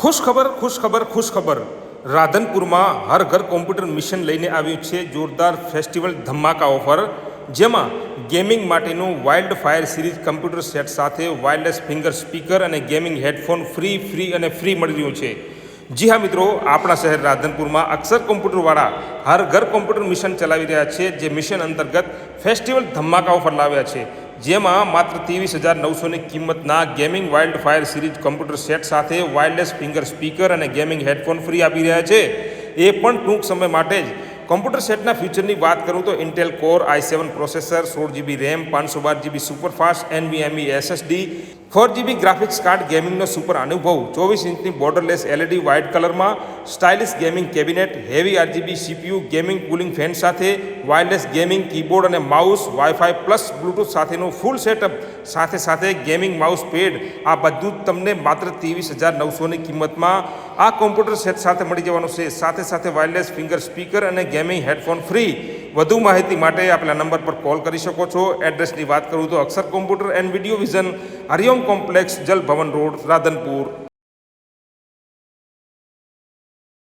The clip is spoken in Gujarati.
ખુશ ખબર ખુશ ખબર ખુશ ખબર રાધનપુરમાં હર ઘર કોમ્પ્યુટર મિશન લઈને આવ્યું છે જોરદાર ફેસ્ટિવલ ધમાકા ઓફર જેમાં ગેમિંગ માટેનું wild fire series computer set સાથે વાયરલેસ ફિંગર સ્પીકર અને ગેમિંગ હેડફોન ફ્રી ફ્રી અને ફ્રી મળી રહ્યું છે. જી હા મિત્રો, આપણા શહેર રાધનપુરમાં અક્ષર કોમ્પ્યુટરવાળા હર ઘર કોમ્પ્યુટર મિશન ચલાવી રહ્યા છે, જે મિશન અંતર્ગત ફેસ્ટિવલ ધમાકા ઓફર લાવ્યા છે. જેમાં માત્ર ત્રેવીસ હજાર નવસોની કિંમતના gaming wild fire series computer set સાથે વાયરલેસ ફિંગર સ્પીકર અને ગેમિંગ હેડફોન ફ્રી આપી રહ્યા છે. એ પણ ટૂંક સમય માટે જ કોમ્પ્યુટર સેટના ફ્યુચરની વાત કરું તો Intel core i seven processor સોળ જીબી રેમ પાંચસો બાર GB superfast NVMe SSD four GB graphics card ગેમિંગનો super અનુભવ, ચોવીસ ઇંચની બોર્ડરલેસ એલઈડી વ્હાઇટ કલરમાં stylish gaming cabinet heavy RGB CPU gaming cooling fan સાથે વાયરલેસ ગેમિંગ કીબોર્ડ અને માઉસ વાઈફાઈ પ્લસ બ્લૂટૂથ સાથેનું ફૂલ સેટઅપ સાથે સાથે ગેમિંગ માઉસ પેડ આ બધું જ તમને માત્ર ત્રેવીસ હજાર નવસોની કિંમતમાં આ કોમ્પ્યુટર સેટ સાથે મળી જવાનું છે. સાથે સાથે વાયરલેસ ફિંગર સ્પીકર અને ગેમિંગ હેડફોન ફ્રી વધુ માહિતી માટે આપેલા નંબર પર કોલ કરી શકો છો. એડ્રેસની વાત કરું તો Akshar computer and video vision Hariom complex Jal Bhavan road Radhanpur.